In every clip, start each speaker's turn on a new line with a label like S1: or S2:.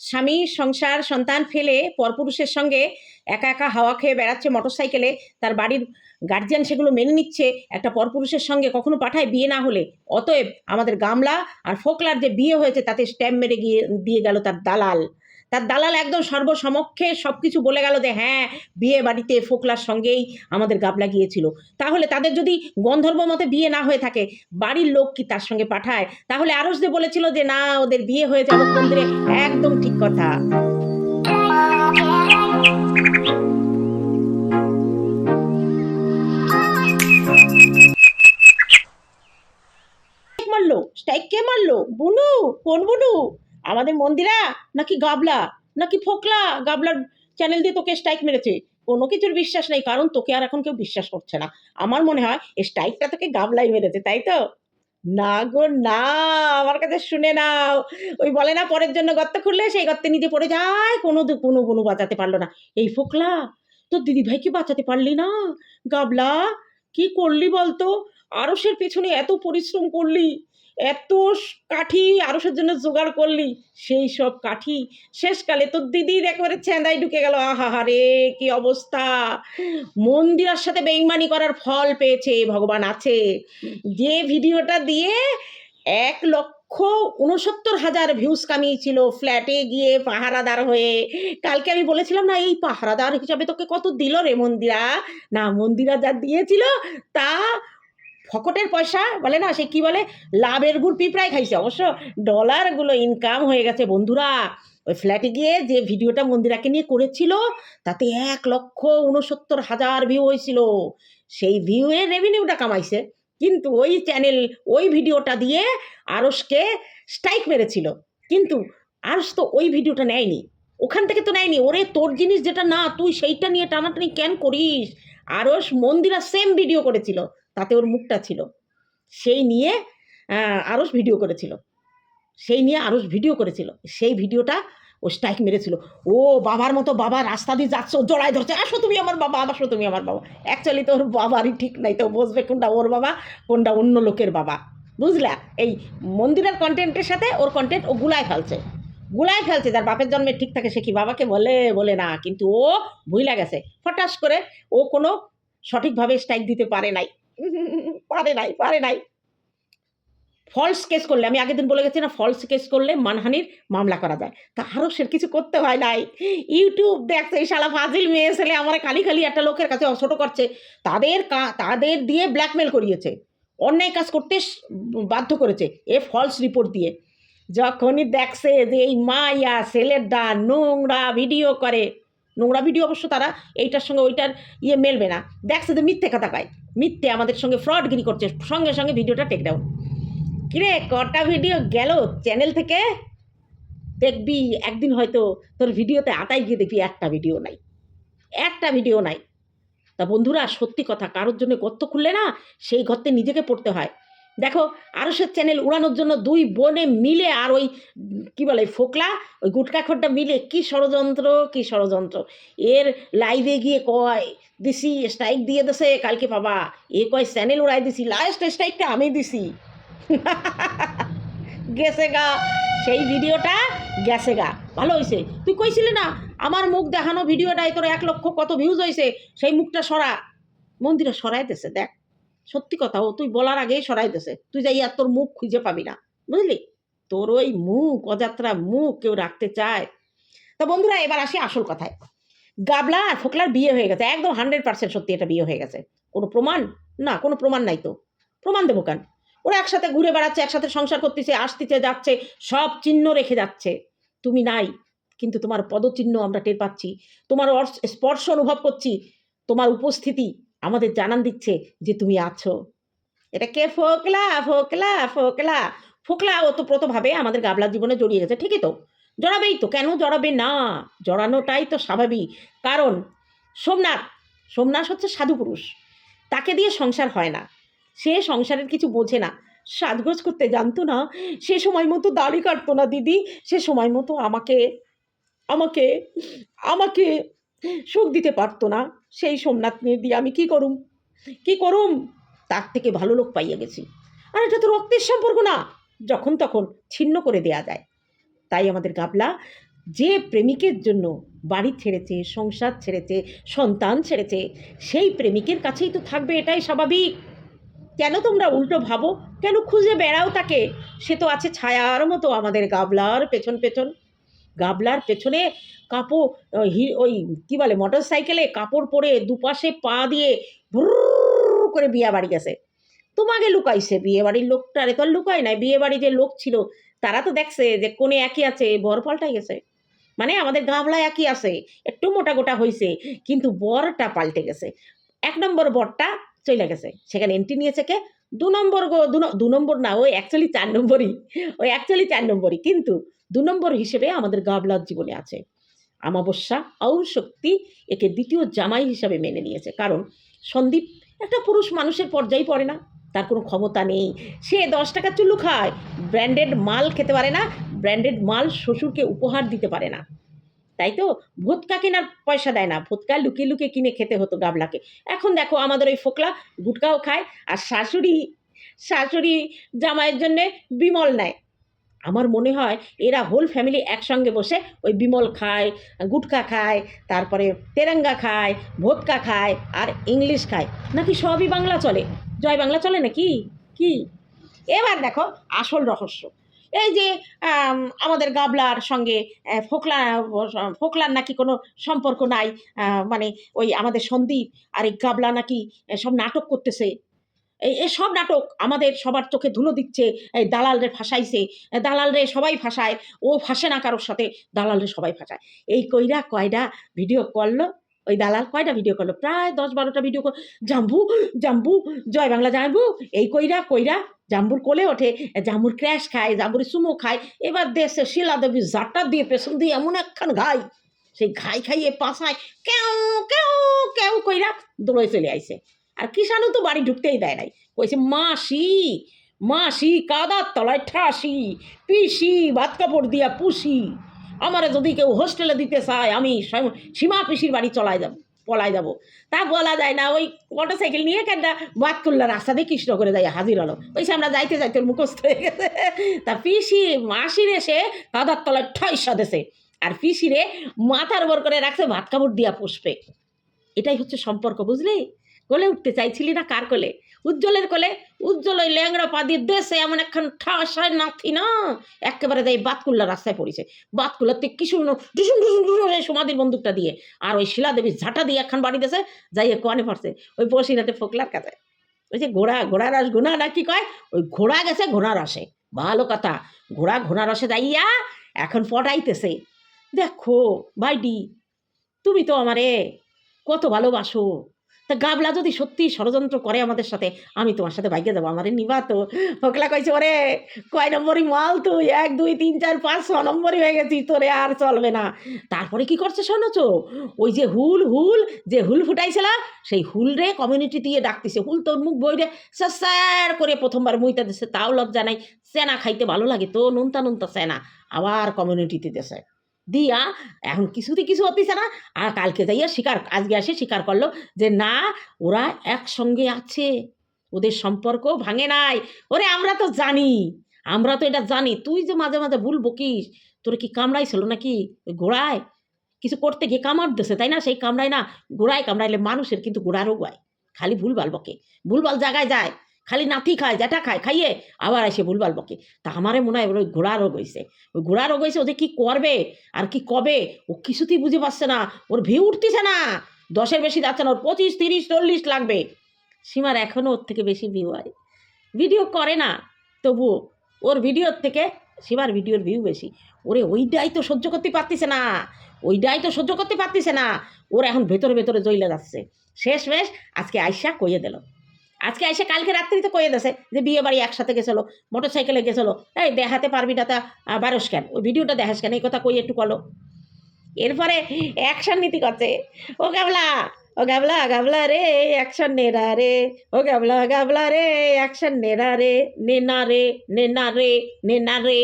S1: স্বামী, সংসার, সন্তান ফেলে পরপুরুষের সঙ্গে একা একা হাওয়া খেয়ে বেড়াচ্ছে মোটরসাইকেলে তার বাড়ির গার্জিয়ান সেগুলো মেনে নিচ্ছে, একটা পরপুরুষের সঙ্গে কখনো পাঠায় বিয়ে না হলে। অতএব আমাদের গামলা আর ফোকলার যে বিয়ে হয়েছে, তাতে স্ট্যাম্প মেরে গিয়ে, দিয়ে গেল তার দালাল। তার দালাল একদম সর্বসমক্ষে সব কিছু বলে গেল যে হ্যাঁ বিয়ে বাড়িতে ফোকলার সঙ্গেই আমাদের গাবলা গিয়েছিল তাহলে তাদের যদি গন্ধর্ব মতে বিয়ে না হয়ে থাকে, বাড়ির লোক কি তার সঙ্গে পাঠায়? তাহলে আরসদে বলেছিল যে, না, ওদের বিয়ে হয়ে যাবে মন্দিরে, একদম ঠিক কথা। মারলো? স্ট্রাইক কে মারলো? বুনু? কোন বুনু? আমাদের মন্দিরা নাকি গাবলা? নাকি ফোকলা? গাবলার চ্যানেল দিয়ে তোকে স্ট্রাইক মেরেছে। কোনো কিছুর বিশ্বাস নেই, কারণ তোকে আর এখন কেউ বিশ্বাস করছে না। আমার মনে হয় এই স্ট্রাইকটা তোকে গাবলাই মেরেছে, তাই তো? না গো, না, আমার কাছে শুনে নাও। ওই বলে না, পরের জন্য গর্ত খুললে সেই গর্তে নিজে পড়ে যায়, কোনো কোনো বুনু বাঁচাতে পারল না। এই ফোকলা, তোর দিদি ভাইকে বাঁচাতে পারলি না? গাবলা, কি করলি বলতো? আরসের পেছনে এত পরিশ্রম করলি। এত কাঠি আরসের জন্য জোগাড় করলি, সেই সব কাঠি শেষকালে তোর দিদির একেবারে ছেঁদায় ঢুকে গেল। আহা রে, কি অবস্থা! মন্দিরার সাথে বেইমানি করার ফল পেয়েছে, ভগবান আছে। যে ভিডিওটা দিয়ে এক লক্ষ উনসত্তর হাজার ভিউজ কামিয়েছিল ফ্ল্যাটে গিয়ে পাহারাদার হয়ে। কালকে আমি বলেছিলাম, না, এই পাহারাদার হিসাবে তোকে কত দিল রে মন্দিরা? না, মন্দিরা যা দিয়েছিল তা ফকটের পয়সা বলে না, সে কি বলে? লাভের গুড় পিঁপড়াই খাইছে। অবশ্য ডলারগুলো ইনকাম হয়ে গেছে বন্ধুরা। ওই ফ্ল্যাটে গিয়ে যে ভিডিওটা মন্দিরাকে নিয়ে করেছিল, তাতে এক লক্ষ উনসত্তর হাজার ভিউ হয়েছিল। সেই ভিউয়ের রেভিনিউটা কামাইছে। কিন্তু ওই চ্যানেল ওই ভিডিওটা দিয়ে আরসকে স্ট্রাইক মেরেছিল। কিন্তু আরস তো ওই ভিডিওটা নেয়নি। ওখান থেকে তো নেয়নি। ওরে, তোর জিনিস যেটা না, তুই সেইটা নিয়ে টানাটানি কেন করিস? আরস মন্দিরা সেম ভিডিও করেছিল। তাতে ওর মুখটা ছিল। সেই নিয়ে আরস ভিডিও করেছিল। সেই নিয়ে আরস ভিডিও করেছিল। সেই ভিডিওটা ও স্ট্রাইক মেরেছিল। ও বাবার মতো বাবা, রাস্তা দিয়ে যাচ্ছে, ও জড়াই ধরছে, আসো তুমি আমার বাবা, আসো তুমি আমার বাবা। অ্যাকচুয়ালি তো ওর বাবারই ঠিক নাই, তো বসবে কোনটা ওর বাবা, কোনটা অন্য লোকের বাবা। বুঝলা? এই মন্দিরের কন্টেন্টের সাথে ওর কন্টেন্ট ও গুলায় ফেলছে। গুলায় ফেলছে, যার বাপের জন্মে ঠিক থাকে, সে কি বাবাকে বলে বলে না। কিন্তু ও ভুইলা গেছে। ফটাস করে ও কোনো সঠিকভাবে স্ট্রাইক দিতে পারে নাই। পারে নাই পারে নাই। ফলস কেস করলে, আমি আগের দিন বলে গেছি না ফলস কেস করলে মানহানির মামলা করা যায়। তা আরও সে কিছু করতে হয় নাই। ইউটিউব দেখছে, এই শালা ফাজিল মেয়ে ছেলে আমার খালি খালি একটা লোকের কাছে ছোটো করছে। তাদের তাদের দিয়ে ব্ল্যাকমেল করিয়েছে। অন্যায় কাজ করতে বাধ্য করেছে, এ ফলস রিপোর্ট দিয়ে। যখনই দেখছে যে এই মাইয়া ডা নোংরা ভিডিও করে, নোংরা ভিডিও অবশ্য তারা এইটার সঙ্গে ওইটার ইয়ে মেলবে না। দেখছে যে মিথ্যে কথা কয়। মিথ্যে আমাদের সঙ্গে ফ্রডগিরি করছে। সঙ্গে সঙ্গে ভিডিওটা টেক ডাউন কিরে, কটা ভিডিও গেল চ্যানেল থেকে? দেখবি, একদিন হয়তো তোর ভিডিওতে আটাই গিয়ে দেখবি একটা ভিডিও নাই। একটা ভিডিও নাই। তা বন্ধুরা, সত্যি কথা, কারোর জন্য গর্ত খুললে না, সেই গর্তে নিজেকে পড়তে হয়। দেখো আরসের চ্যানেল উড়ানোর জন্য দুই বোনে মিলে আর ওই, কি বলে ফোকলা, ওই গুটকা খড়টা মিলে কি ষড়যন্ত্র কি ষড়যন্ত্র। এর লাইভে গিয়ে কয়, দিছি স্ট্রাইক দিয়ে দেছে, কালকে বাবা এ কয় চ্যানেল উড়াই দিছি লাস্ট স্ট্রাইকটা আমি দিছি। গেছে গা। সেই ভিডিওটা গেছে গা। ভালো হয়েছে তুই কইছিলি না, আমার মুখ দেখানো ভিডিওটাই তোর এক লক্ষ কত ভিউজ হয়েছে সেই মুখটা সরা। মন্দিরে সরাই দেছে দেখ। সত্যি কথা, ও তুই বলার আগেই সরাই দেছে তুই যাই আর তোর মুখ খুঁজে পাবি না, বুঝলি? তোর ওই মুখ অযাত্রা মুখ কেউ রাখতে চায়। তা বন্ধুরা, এবার আসি আসল কথায়। গাবলা আর ফোকলার বিয়ে হয়ে গেছে, একদম হান্ড্রেড পার্সেন্ট সত্যি এটা বিয়ে হয়ে গেছে। কোনো প্রমাণ? না, কোনো প্রমাণ নাই তো। প্রমাণ দেবো কেন? ওরা একসাথে ঘুরে বেড়াচ্ছে, একসাথে সংসার করতেছে, আসতেছে, যাচ্ছে, সব চিহ্ন রেখে যাচ্ছে। তুমি নাই, কিন্তু তোমার পদচিহ্ন আমরা টের পাচ্ছি। তোমার স্পর্শ অনুভব করছি। তোমার উপস্থিতি আমাদের জানান দিচ্ছে যে তুমি আছো। এটা কে ফোকলা ফোকলা ফোকলা? ফোকলা ওতপ্রোতভাবে আমাদের গাবলার জীবনে জড়িয়ে গেছে, ঠিকই তো? জড়াবেই তো, কেন জড়াবে না? জড়ানোটাই তো স্বাভাবিক। কারণ সোমনাথ সোমনাথ হচ্ছে সাধু পুরুষ। তাকে দিয়ে সংসার হয় না। সে সংসারের কিছু বোঝে না। সাজগোজ করতে জানতো না, সে সময় মতো দাড়ি কাটতো না, দিদি। সে সময় মতো আমাকে আমাকে আমাকে সুখ দিতে পারতো না। সেই সোমনাথ দিয়ে আমি কি করুম? কি করুম? তার থেকে ভালো লোক পাইয়া গেছি। আর এটা তো রক্তের সম্পর্ক না। যখন তখন ছিন্ন করে দেয়া যায়। তাই আমাদের গাবলা যে প্রেমিকের জন্য বাড়ি ছেড়েছে, সংসার ছেড়েছে, সন্তান ছেড়েছে, সেই প্রেমিকের কাছেই তো থাকবে এটাই স্বাভাবিক। কেন তোমরা উল্টো ভাবো? কেন খুঁজে বেড়াও তাকে? সে তো আছে ছায়ার মতো আমাদের গাবলার পেছন পেছন। গাবলার পেছনে কাপড় ওই কী বলে মোটর সাইকেলে কাপড় পরে দুপাশে পা দিয়ে ভুর করে বিয়ে বাড়ি গেছে। তোমাকে লুকাইছে বিয়ে বাড়ির লোকটা? লোকটারে তো আর লুকায় নাই। বিয়ে বাড়ি যে লোক ছিল, তারা তো দেখছে যে কোনে একই আছে, বর পাল্টাই গেছে। মানে আমাদের গাবলা একই আছে, একটু মোটা গোটা হয়েছে কিন্তু বরটা পাল্টে গেছে। এক নম্বর বরটা চলে গেছে। সেখানে এন্ট্রি নিয়েছে কে? দু নম্বর গো, দু নম্বর না, ওই অ্যাকচুয়ালি চার নম্বরই। ওই অ্যাকচুয়ালি চার নম্বরই। কিন্তু দু নম্বর হিসেবে আমাদের গাবলার জীবনে আছে। আমাবস্যা আউর শক্তি একে দ্বিতীয় জামাই হিসাবে মেনে নিয়েছে। কারণ সন্দীপ একটা পুরুষ মানুষের পর্যায়ে পড়ে না। তার কোনো ক্ষমতা নেই। সে দশ টাকা চুল্লু খায়। ব্র্যান্ডেড মাল খেতে পারে না। ব্র্যান্ডেড মাল শ্বশুরকে উপহার দিতে পারে না। তাই তো? ভোটকা কেনার পয়সা দেয় না। ভোটকা লুকিয়ে লুকিয়ে কিনে খেতে হতো গাবলাকে। এখন দেখো আমাদের ওই ফোকলা গুটকাও খায় আর শাশুড়ি শাশুড়ি জামাইয়ের জন্যে বিমল নেয়। আমার মনে হয় এরা হোল ফ্যামিলি একসঙ্গে বসে ওই বিমল খায়, গুটকা খায়, তারপরে তেরাঙ্গা খায় ভোটকা খায় আর ইংলিশ খায়। নাকি সবই বাংলা চলে? জয় বাংলা চলে নাকি? কি? এবার দেখো আসল রহস্য। এই যে আমাদের গাবলার সঙ্গে ফোকলা, ফোকলার নাকি কোনো সম্পর্ক নাই মানে ওই আমাদের সন্দীপ আর এই গাবলা নাকি সব নাটক করতেছে। এই এই সব নাটক আমাদের সবার চোখে ধুলো দিচ্ছে এই দালালরে ফাঁসাইছে দালালরে সবাই ফাঁসায়, ও ফাঁসে না কারোর সাথে, দালালরে সবাই ফাঁসায়। এই কইরা কয়টা ভিডিও করল, ওই দালাল কয়টা ভিডিও করল? প্রায় দশ বারোটা ভিডিও জাম্বু জাম্বু, জয় বাংলা জাম্বু, এই কইরা কইরা জাম্বুর কোলে ওঠে, জাম্বুর ক্র্যাশ খায়, জাম্বুর সুমো খায়, এবার দেশে শিলা দেবী জাটটা দিয়ে পেছন দিয়ে এমন একখান ঘাই, সেই ঘাই খাইয়ে পাশায় কেউ কেউ কেউ কইরা দৌড়ে চলে আইছে। আর কিষানু তো বাড়ি ঢুকতেই দেয় নাই। কইছে, মাসি মাসি কাদার তলায় ঠাসি, পিসি ভাত কাপড় দিয়া পুষি, আমারে যদি কেউ হোস্টেলে দিতে চায়, আমি সীমা পিসির বাড়ি চলায় যাব। পলায় যাব। তা বলা যায় না, ওই মোটরসাইকেল নিয়ে কেনটা বাদ করল রাস্তা দিয়ে কৃষ্ণ করে যায় হাজির হলো। ওই সে আমরা যাইতে যাইতে মুখস্থ হয়ে গেছে। তা পিসি মাসির এসে কাদার তলায় ঠয়সা দেশে আর পিসিরে মাথার বর করে রাখছে, ভাত কাপড় দিয়া পুষবে। এটাই হচ্ছে সম্পর্ক, বুঝলি? কোলে উঠতে চাইছিলি না কার কোলে? উজ্জ্বলের কোলে, উজ্জ্বল ওই ল্যাংড়া পা দিয়ে দেশে এমন একখান ঠাসায় নাথি না? একেবারে দেয় বাতকুল্লা রাস্তায় পড়েছে। বাতকুল্লাতে কি শুনো? টুসুম টুসুম টুসুম এই সমাধির বন্দুকটা দিয়ে। আর ওই শিলা দেবী ঝাঁটা দিয়ে একখান বাড়ি দেশে যাইয়ে কোয়ানে পড়ছে? ওই বসিরাতে ফোকলার কাছে। ওই যে ঘোড়া ঘোড়ার রস, ঘোড়া না কি কয়? ওই ঘোড়া গেছে ঘোড়া রসে। ভালো কথা। ঘোড়া ঘোড়া রসে যাইয়া এখন পটাইতেছে। দেখো ভাইডি তুমি তো আমারে কত ভালোবাসো। তা গাবলা যদি সত্যি ষড়যন্ত্র করে আমাদের সাথে, আমি তোমার সাথে বাইকে যাব। আমারে নিবা তো। ফোকলা কইছে, ওরে, কয় নম্বরই মাল তুই? এক, দুই, তিন, চার, পাঁচ, ছ নম্বরই হয়ে গেছিস তোরে আর চলবে না। তারপরে কি করছে শোনোছো ওই যে হুল হুল, যে হুল ফুটাইছিল, সেই হুল রে কমিউনিটি দিয়ে ডাকতেছে। হুল তোর মুখ বই রে স্যার করে প্রথমবার মুইতা দিছে, তাও লজ্জা নাই। সেনা খাইতে ভালো লাগে তো, নুনতা নুনতা সেনা। আবার কমিউনিটিতে দেশে দিয়া এখন কিছুতে কিছু হতিছে না। আর কালকে যাইয়া স্বীকার আজকে আসে স্বীকার করল যে, না, ওরা একসঙ্গে আছে। ওদের সম্পর্ক ভাঙে নাই। ওরে, আমরা তো জানি। আমরা তো এটা জানি। তুই যে মাঝে মাঝে ভুল বকিস, তোর কি কামড়াইছিল নাকি ঘোড়ায় কিছু করতে গিয়ে কামড় দিছে, তাই না? সেই কামড়ায় না ঘোড়ায় কামড়াইলে মানুষের কিন্তু ঘোড়ারও গায় খালি ভুলবাল বকে। ভুলবাল জায়গায় যায়। খালি নাতি খায় যেটা খায়, খাইয়ে আবার এসে ভুলবাল বকে। তা আমারে মনে হয় ওই ঘোড়া রোগ হয়েছে ওই ঘোড়া রোগ হয়েছে ওদের কী করবে? আর কি কবে? ও কিছুতেই বুঝে পারছে না। ওর ভিউ উঠতেছে না। দশের বেশি যাচ্ছে না, ওর পঁচিশ, তিরিশ, চল্লিশ লাগবে। সীমার এখনও ওর থেকে বেশি ভিউ হয়। ভিডিও করে না, তবুও ওর ভিডিওর থেকে সীমার ভিডিওর ভিউ বেশি। ওরে, ওইটাই তো সহ্য করতে পারতিছে না। ওইটাই তো সহ্য করতে পারতিছে না। ওর এখন ভেতরে ভেতরে জ্বলে যাচ্ছে। শেষ মেশ আজকে আইসা কইয়ে দিল। আজকে আইসা কালকে রাত্রি তো কইয়ে দেছে যে বিয়ে বাড়ি একসাথে গেছিল মোটর সাইকেলে গেছিল। এই দেখাতে পারবি না তা বারোস কেন? ওই ভিডিওটা দেখাস কেন? এই কথা কই একটু কলো এরপরে অ্যাকশন নীতি করছে। ও গাবলা ও গাবলা গাবলা রে অ্যাকশন নেরা রে। ও গাবলা গাবলা রে অ্যাকশন নেরা রে। নেনা রে নেনা রে নেনা রে।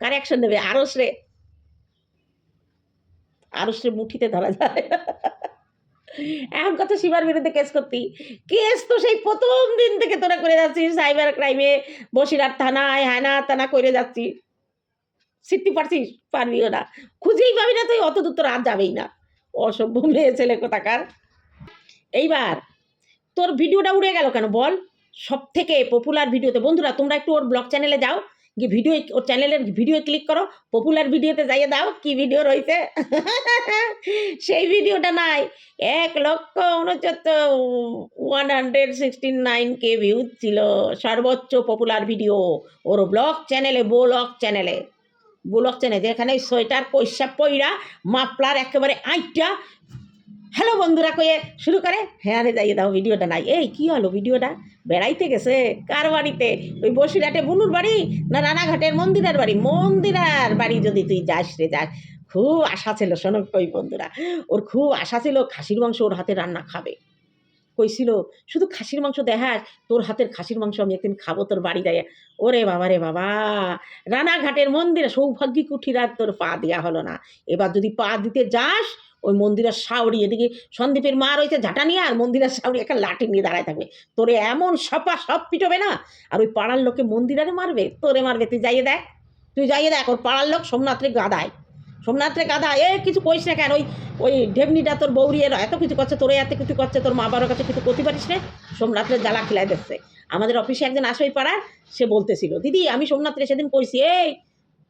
S1: কার অ্যাকশন দেবে আরস রে। আরস রে মুঠিতে ধরা যায়। এখন কত সীমার বিরুদ্ধে কেস করতি। কেস তো সেই প্রথম দিন থেকে তোরা করে যাচ্ছিস সাইবার ক্রাইমে বসিরহাট থানায় হায়না থানা করে যাচ্ছিস। শিখতে পারছিস? পারবিও না। খুঁজেই পাবি না তুই অত দূর তো রাত যাবেই না। অসভ্য মেয়ে ছেলে কোথাকার। এইবার তোর ভিডিওটা উড়ে গেল কেন বল? সব থেকে পপুলার ভিডিওতে বন্ধুরা, তোমরা একটু ওর ব্লগ চ্যানেলে যাও। গিয়ে ভিডিও ওর চ্যানেলের ভিডিও ক্লিক করো পপুলার ভিডিওতে যাইয়ে দাও, কি ভিডিও রয়েছে? সেই ভিডিওটা নাই। এক লক্ষ উনচত্তর one hundred nine K views ছিল। সর্বোচ্চ পপুলার ভিডিও ওর ব্লগ চ্যানেলে ব্লগ চ্যানেলে ব্লগ চ্যানেল যেখানে সোয়েটার পয়সা পইরা মাপলার একেবারে আইটা হ্যালো বন্ধুরা কয়ে শুরু করে। হ্যাঁ রে যাইয়ে দাও, ভিডিওটা নাই। এই, কি হলো ভিডিওটা? বেড়াইতে গেছে? কার বাড়িতে? ওই বসিরহাটে বুনুর বাড়ি না রানাঘাটের মন্দিরের বাড়ি? মন্দিরার বাড়ি যদি তুই যাস রে, যাস। খুব আশা ছিল, শোনো কই বন্ধুরা। ওর খুব আশা ছিল খাসির মাংস ওর হাতে রান্না খাবে। কইছিল, শুধু খাসির মাংস দেখাস, তোর হাতের খাসির মাংস আমি একদিন খাব তোর বাড়ি যায় ওরে বাবা রে বাবা, রানাঘাটের মন্দিরে সৌভাগ্যী কুঠিরার তোর পা দেওয়া হলো না। এবার যদি পা দিতে যাস ওই মন্দিরের সাউরি, এদিকে সন্দীপের মা রয়েছে ঝাঁটা নিয়ে আর মন্দিরের সাউরি একটা লাঠি নিয়ে দাঁড়ায় থাকবে। তোরে এমন সপা সব পিটবে না, আর ওই পাড়ার লোকে মন্দিরে মারবে, তোরে মারবে, তুই যাইয়ে দেখ, তুই যাইয়ে দেখ, ওর পাড়ার লোক সোমনাথরে গাদায় সোমনাথরে গাদা এ কিছু কইস না কেন, ওই ওই ঢেবনিটা তোর বৌরিয়ের এত কিছু করছে, তোরে এত কিছু করছে, তোর মা বাবার কাছে কিছু করতে পারিস না? সোমনাথরে জ্বালা খিলাই দিচ্ছে। আমাদের অফিসে একজন আসে ওই পাড়ার, সে বলতেছিল, দিদি, আমি সোমনাথরে সেদিন কইছি, এই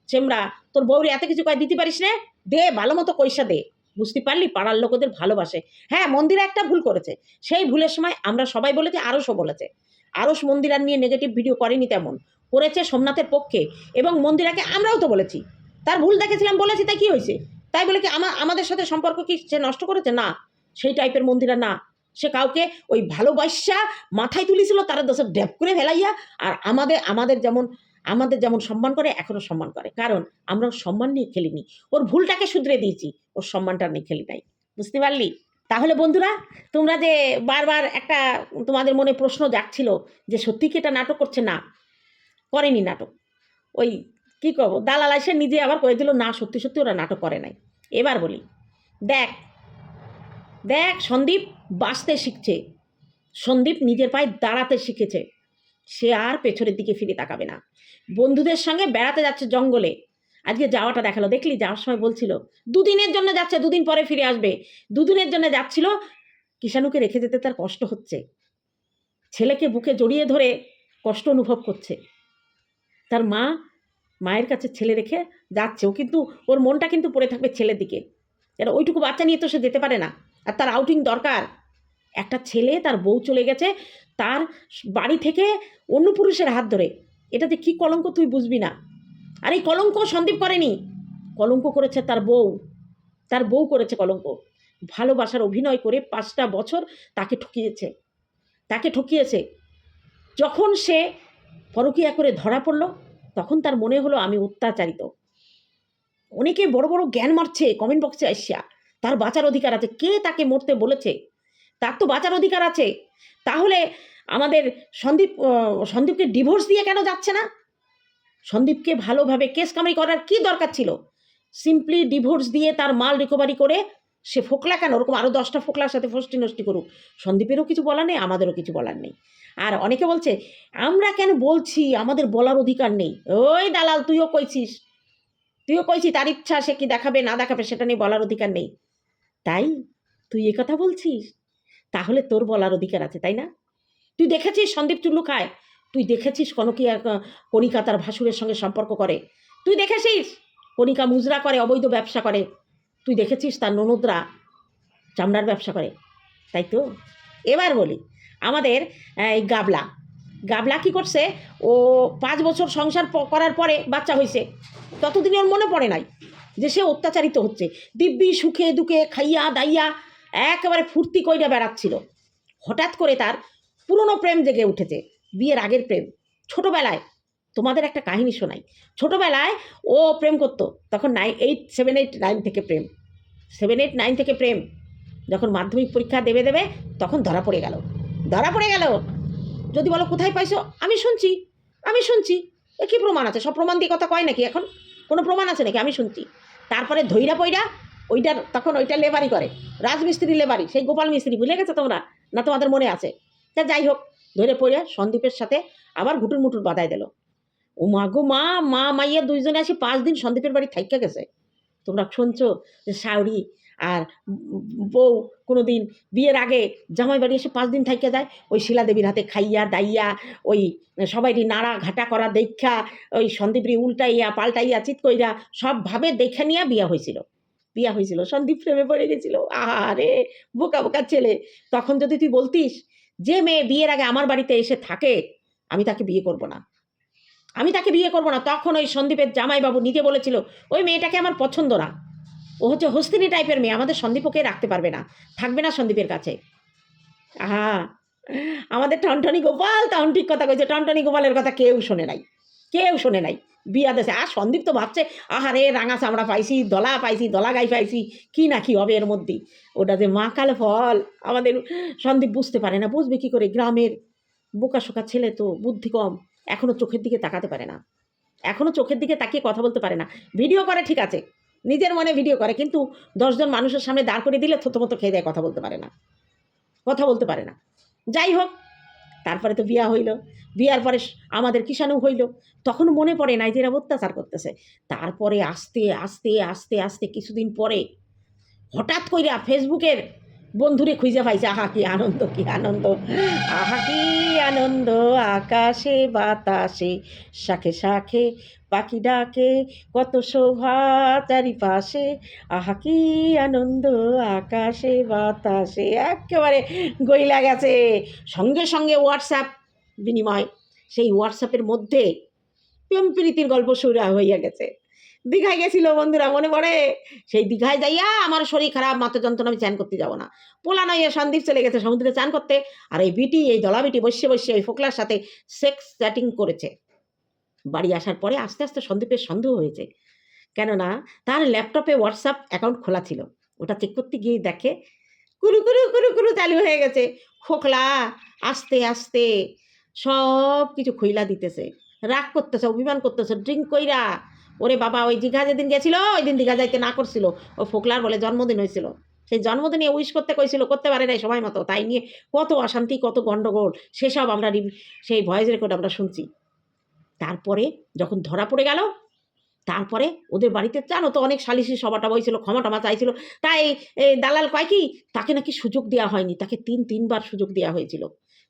S1: চেমরা তোর বৌরি এত কিছু কয় দিতে পারিস না? দে, ভালো মতো পয়সা দে। বুঝতে পারলি? পাড়ার লোকদের ভালোবাসে। হ্যাঁ মন্দিরে একটা ভুল করেছে। সেই ভুলের সময় আমরা সবাই বলেছি আরসও বলেছে। আরস মন্দিরার নিয়ে নেগেটিভ ভিডিও করেনি তেমন। করেছে সোমনাথের পক্ষে এবং মন্দিরাকে আমরাও তো বলেছি। তার ভুল দেখেছিলাম, বলেছি, তাই কি হয়েছে? তাই বলে কি আমার আমাদের সাথে সম্পর্ক কি সে নষ্ট করেছে? না। সেই টাইপের মন্দিরা না। সে কাউকে ওই ভালোবাসা মাথায় তুলেছিল, তারা দোষে ড্যাপ করে ফেলাইয়া, আর আমাদের আমাদের যেমন আমাদের যেমন সম্মান করে এখনও সম্মান করে। কারণ আমরা সম্মান নিয়ে খেলিনি। ওর ভুলটাকে শুধরে দিয়েছি, ওর সম্মানটা নিয়ে খেলি নাই। বুঝতে পারলি? তাহলে বন্ধুরা, তোমরা যে বারবার একটা তোমাদের মনে প্রশ্ন জাগছিল যে, সত্যি কি এটা নাটক করছে? না, করেনি নাটক। ওই কি করব? দালাল এসে নিজে আবার করে দিল, না, সত্যি সত্যি ওরা নাটক করে নাই। এবার বলি, দেখ দেখ সন্দীপ বাঁচতে শিখছে। সন্দীপ নিজের পায়ে দাঁড়াতে শিখেছে। সে আর পেছনের দিকে ফিরে তাকাবে না। বন্ধুদের সঙ্গে বেড়াতে যাচ্ছে জঙ্গলে। আজকে যাওয়াটা দেখাল, দেখলি? যাওয়ার সময় বলছিল, দুদিনের জন্য যাচ্ছে, দুদিন পরে ফিরে আসবে। দুদিনের জন্য যাচ্ছিল, কিষাণুকে রেখে যেতে তার কষ্ট হচ্ছে। ছেলেকে বুকে জড়িয়ে ধরে কষ্ট অনুভব করছে। তার মা মায়ের কাছে ছেলে রেখে যাচ্ছে। ও কিন্তু, ওর মনটা কিন্তু পড়ে থাকবে ছেলের দিকে। এর ওইটুকু বাচ্চা নিয়ে তো সে যেতে পারে না। আর তার আউটিং দরকার। একটা ছেলে তার বউ চলে গেছে, তার বাড়ি থেকে অন্য পুরুষের হাত ধরে। এটাতে কি কলঙ্ক তুই বুঝবি না। আর এই কলঙ্ক সন্দীপ করেনি। কলঙ্ক করেছে তার বউ। তার বউ করেছে কলঙ্ক। ভালোবাসার অভিনয় করে পাঁচটা বছর তাকে ঠকিয়েছে। তাকে ঠকিয়েছে। যখন সে পরকিয়া করে ধরা পড়ল, তখন তার মনে হলো, আমি অত্যাচারিত। অনেকে বড় বড় জ্ঞান মারছে কমেন্ট বক্সে আসিয়া। তার বাঁচার অধিকার আছে। কে তাকে মরতে বলেছে? তার তো বাঁচার অধিকার আছে। তাহলে আমাদের সন্দীপ সন্দীপকে ডিভোর্স দিয়ে কেন যাচ্ছে না? সন্দীপকে ভালোভাবে কেস কামাই করার কি দরকার ছিল? সিম্পলি ডিভোর্স দিয়ে তার মাল রিকভারি করে সে ফোকলা কেন? ওরকম আরও দশটা ফোকলার সাথে ফষ্টি নষ্টি করুক। সন্দীপেরও কিছু বলার নেই, আমাদেরও কিছু বলার নেই। আর অনেকে বলছে, আমরা কেন বলছি? আমাদের বলার অধিকার নেই। ওই দালাল, তুইও কইছিস। তুইও কইছি, তার ইচ্ছা সে কি দেখাবে, না দেখাবে, সেটা নিয়ে বলার অধিকার নেই। তাই? তুই এ কথা বলছিস? তাহলে তোর বলার অধিকার আছে, তাই না? তুই দেখেছিস সন্দীপ চুল্লু খায়? তুই দেখেছিস কনকি কণিকা তার ভাসুরের সঙ্গে সম্পর্ক করে? তুই দেখেছিস? কণিকা মুজরা করে, অবৈধ ব্যবসা করে। তুই দেখেছিস তার ননদরা চামড়ার ব্যবসা করে? তাই তো? এবার বলি, আমাদের এই গাবলা। গাবলা কি করছে? ও পাঁচ বছর সংসার করার পরে বাচ্চা হয়েছে ততদিনে ওর মনে পড়ে নাই যে সে অত্যাচারিত হচ্ছে। দিব্যি সুখে দুঃখে খাইয়া দাইয়া একেবারে ফুর্তি কইরা বেড়াচ্ছিল। হঠাৎ করে তার পুরনো প্রেম জেগে উঠেছে, বিয়ের আগের প্রেম। ছোটোবেলায়, তোমাদের একটা কাহিনী শোনাই। ছোটোবেলায় ও প্রেম করতো, তখন nine eight seven eight nine থেকে প্রেম। সেভেন এইট নাইন থেকে প্রেম। যখন মাধ্যমিক পরীক্ষা দেবে দেবে, তখন ধরা পড়ে গেল। ধরা পড়ে গেল। যদি বলো, কোথায় পাইছো? আমি শুনছি আমি শুনছি। এ কী প্রমাণ আছে? সব প্রমাণ দিয়ে কথা কয় নাকি এখন? কোনো প্রমাণ আছে নাকি? আমি শুনছি। তারপরে ধৈরা পইরা ওইটার তখন ওইটা লেবারি করে। রাজমিস্ত্রি লেবারি, সেই গোপাল মিস্ত্রি, ভুলে গেছো তোমরা? না তোমাদের মনে আছে? তা যাই হোক, ধরে পড়ে সন্দীপের সাথে আবার ঘুটুর মুটুর বাধাই দিল। ও মা গো মা মা মাইয়া দুইজনে আসি পাঁচ দিন সন্দীপের বাড়ি থাইকা গেছে। তোমরা শুনছো যে শাওরি আর বউ কোনো দিন বিয়ের আগে জামাই বাড়ি এসে পাঁচ দিন থাইকা যায়, ওই শিলাদেবীর হাতে খাইয়া, দাইয়া, ওই সবাইটি নাড়া ঘাটা করা, দেখা, ওই সন্দীপরি উল্টাইয়া, পাল্টাইয়া চিত কইরা সবভাবে দেখে নিয়ে বিয়া হয়েছিল বিয়া হয়েছিল, সন্দীপ প্রেমে পড়ে গেছিল। আরে বোকা বোকা ছেলে। তখন যদি তুই বলতিস, যে মেয়ে বিয়ের আগে আমার বাড়িতে এসে থাকে, আমি তাকে বিয়ে করব না। আমি তাকে বিয়ে করব না। তখন ওই সন্দীপের জামাইবাবু নিজে বলেছিল, ওই মেয়েটাকে আমার পছন্দ না। ও হচ্ছে হস্তিনী টাইপের মেয়ে, আমাদের সন্দীপ ওকে রাখতে পারবে না। থাকবে না সন্দীপের কাছে। আহা, আমাদের টনটনি গোপাল তখন ঠিক কথা কইছে। টনটনি গোপালের কথা কেউ শোনে নাই। কেউ শোনে নাই। বিয়া দেশে। আর সন্দীপ তো ভাবছে আহারে রাঙা চামড়া পাইছি, দলা পাইছি, দলা গাই পাইছি, কি না কি হবে এর মধ্যে? ওটা যে মা কালে ফল। আমাদের সন্দীপ বুঝতে পারে না, বুঝবে কি করে? গ্রামের বোকা শোকা ছেলে তো বুদ্ধি কম এখনও চোখের দিকে তাকাতে পারে না। এখনও চোখের দিকে তাকিয়ে কথা বলতে পারে না। ভিডিও করে, ঠিক আছে। নিজের মনে ভিডিও করে, কিন্তু দশজন মানুষের সামনে দাঁড় করে দিলে থতো মতো খেয়ে দেয় কথা বলতে পারে না। কথা বলতে পারে না। যাই হোক তারপরে তো বিয়া হইল। বিয়ার পরে আমাদের কিষাণু হইল। তখন মনে পড়ে নাই যে এরা অত্যাচার করতেছে। তারপরে আস্তে আস্তে আস্তে আস্তে কিছুদিন পরে হঠাৎ কইরা ফেসবুকের বন্ধুরে খুঁজে পাইছে, আহা কি আনন্দ কি আনন্দ। আহা কি আনন্দ, আকাশে, বাতাসে, শাখে শাখে, পাখি ডাকে, কত শোভা চারিপাশে। আহা কি আনন্দ, আকাশে, বাতাসে, একেবারে গইলা গেছে। সঙ্গে সঙ্গে হোয়াটসঅ্যাপ বিনিময়। সেই হোয়াটসঅ্যাপের মধ্যে প্রেম প্রীতির গল্প শুরু হইয়া গেছে। দীঘায় গেছিল বন্ধুরা, মনে পড়ে? সেই দীঘায় যাইয়া আমার শরীর খারাপ মাথা যন্ত্রণা আমি চান করতে যাব না। পোলা নয় সন্দীপ চলে গেছে সমুদ্রে চান করতে, আর এই বিটি, এই দলা বিটি বসে বসে ওই ফোকলার সাথে সেক্স চ্যাটিং করেছে। বাড়ি আসার পরে আস্তে আস্তে সন্দীপের সন্দেহ হয়েছে। কেননা, তার ল্যাপটপে হোয়াটসঅ্যাপ অ্যাকাউন্ট খোলা ছিল। ওটা চেক করতে গিয়ে দেখে কুরু কুরু কুরু কুরু চালু হয়ে গেছে। খোকলা আস্তে আস্তে সব কিছু খইলা দিতেছে। রাগ করতেছে, অভিমান করতেছে ড্রিঙ্ক কইরা ওরে বাবা, ওই দীঘা যেদিন গেছিল, ওই দিন দীঘা যাইতে না করছিল। ও ফোকলার বলে জন্মদিন হয়েছিল। সেই জন্মদিনে উইশ করতে কইছিল, করতে পারে নাই সময় মতো। তাই নিয়ে কত অশান্তি, কত গণ্ডগোল সেসব আমরা সেই ভয়েস রেকর্ড আমরা শুনছি। তারপরে যখন ধরা পড়ে গেল, তারপরে ওদের বাড়িতে জানো তো অনেক সালিশি সভাটা হয়েছিল, ক্ষমা টমা চাইছিল। তাই দালাল কয় কি, তাকে নাকি সুযোগ দেওয়া হয়নি, তাকে তিন, তিনবার সুযোগ দেওয়া হয়েছিল।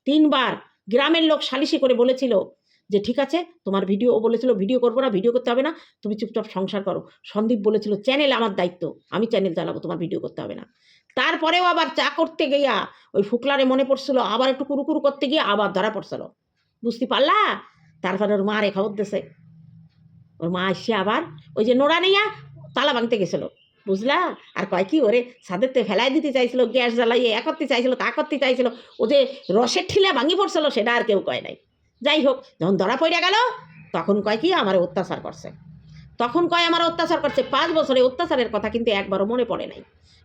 S1: তিনবার গ্রামের লোক সালিশি করে বলেছিল যে ঠিক আছে, তোমার ভিডিও ও বলেছিল ভিডিও করব না, ভিডিও করতে হবে না, তুমি চুপচাপ সংসার করো। সন্দীপ বলেছিল, চ্যানেল আমার দায়িত্ব, আমি চ্যানেল চালাবো, তোমার ভিডিও করতে হবে না। তারপরেও আবার চা করতে গিয়া ওই ফুকলারে মনে পড়ছিল, আবার একটু কুরুকুরু করতে গিয়ে আবার ধরা পড়ছিল। বুঝতে পারলা? তারপরে ওর মা রে খবর দিছে ওর মা এসে আবার ওই যে নোড়া নিয়া তালা ভাঙতে গেছিল, বুঝলা? আর কয় কি ওরে ছাদেরতে ফেলাই দিতে চাইছিল, গ্যাস জ্বালাইয়ে এ করতে চাইছিল, তা করতে চাইছিল, ও যে রসের ঠিলা ভাঙি পড়ছিল, সেটা আর কেউ কয় নাই। যাই হোক, যখন ধরা পড়ে গেল, তখন কয় কি আমার অত্যাচার করছে। তখন কয় আমার অত্যাচার করছে। পাঁচ বছরে অত্যাচারের কথা কিন্তু একবারও মনে পড়ে নাই,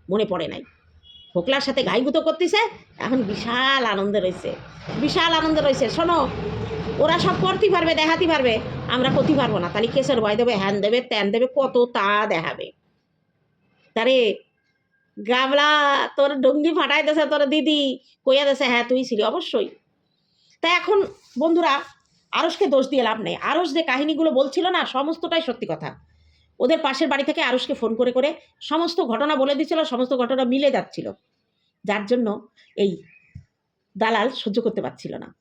S1: মনে পড়ে নাই। ফোকলার সাথে গাইগুতো করতেছে, এখন বিশাল আনন্দে রয়েছে বিশাল আনন্দ রয়েছে শোনো, ওরা সব করতে পারবে, দেখাতে পারবে, আমরা করতে পারব না। তাহলে কেসের ভয় দেবে, হ্যান দেবে, ত্যান দেবে, কত তা দেখাবে। তারে, গাবলা তোর ডঙ্গি ফাটাই দেছে তোর দিদি কইয়া দেশে হ্যাঁ তুই ছিলি অবশ্যই। তা এখন বন্ধুরা আরসকে দোষ দিয়ে লাভ নেই। আরস যে কাহিনীগুলো বলছিল না, সমস্তটাই সত্যি কথা। ওদের পাশের বাড়ি থেকে আরসকে ফোন করে করে সমস্ত ঘটনা বলে দিচ্ছিল সমস্ত ঘটনা মিলে যাচ্ছিল। যার জন্য এই দালাল সহ্য করতে পারছিল না।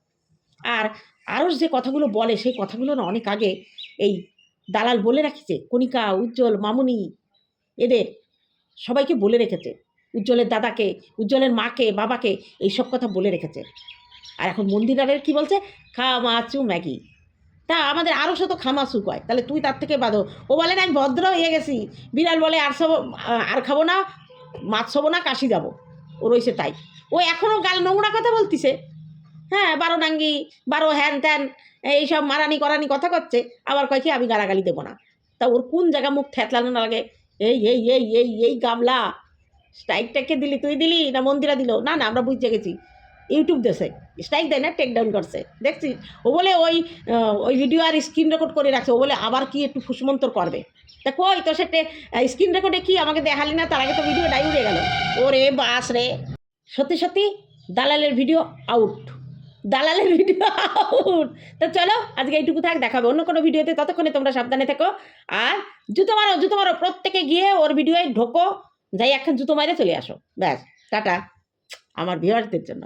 S1: আর আরস যে কথাগুলো বলে, সেই কথাগুলো না অনেক আগে এই দালাল বলে রাখিছে। কণিকা, উজ্জ্বল, মামুনি, এদের সবাইকে বলে রেখেছে। উজ্জ্বলের দাদাকে, উজ্জ্বলের মাকে, বাবাকে এইসব কথা বলে রেখেছে। আর এখন মন্দিরারের কি বলছে? খামাচু ম্যাগি। তা আমাদের আরও তো খামাচু কয়। তাহলে তুই তার থেকে বাঁধো ও বলে না আমি ভদ্র হয়ে গেছি। বিড়াল বলে, আর সব, আর খাব না, মাছ খাব না, কাশি যাব। ও রয়েছে তাই। ও এখনও গাল নোংরা কথা বলতিছে। হ্যাঁ বারো নাঙ্গি, বারো হ্যান ত্যান, এইসব মারানি করানি কথা করছে। আবার কয় কি, আমি গালাগালি দেবো না। তা ওর কোন জায়গা মুখ থ্যাতলানো না লাগে? এই এই এই এই এই গামলা। স্ট্রাইকটাকে দিলি? তুই দিলি না মন্দিরা দিল? না না, আমরা বুঝতে গেছি। ইউটিউব দেশে স্ট্রাইক দেয় না টেক ডাউন করছে। দেখছি, ও বলে ওই ওই ভিডিও আর স্ক্রিন রেকর্ড করে রাখছে। ও বলে, আবার কি একটু ফুসমন্তর করবে? তা কই তো সেটে স্ক্রিন রেকর্ডে কি আমাকে দেখালি না? তার আগে তো ভিডিও ডাই উড়ে গেল। ওরে বাস রে। সত্যি সত্যি, দালালের ভিডিও আউট দালালের ভিডিও আউট তো চলো, আজকে এইটুকু থাক, দেখাবে অন্য কোনো ভিডিওতে ততক্ষণে তোমরা সাবধানে থেকো। আর জুতো মারো জুতো মারো। প্রত্যেকে গিয়ে ওর ভিডিওয় ঢোকো। যাই এখন জুতো মারে চলে আসো। ব্যাস, টাটা। আমার ভিউয়ার্সদের জন্য।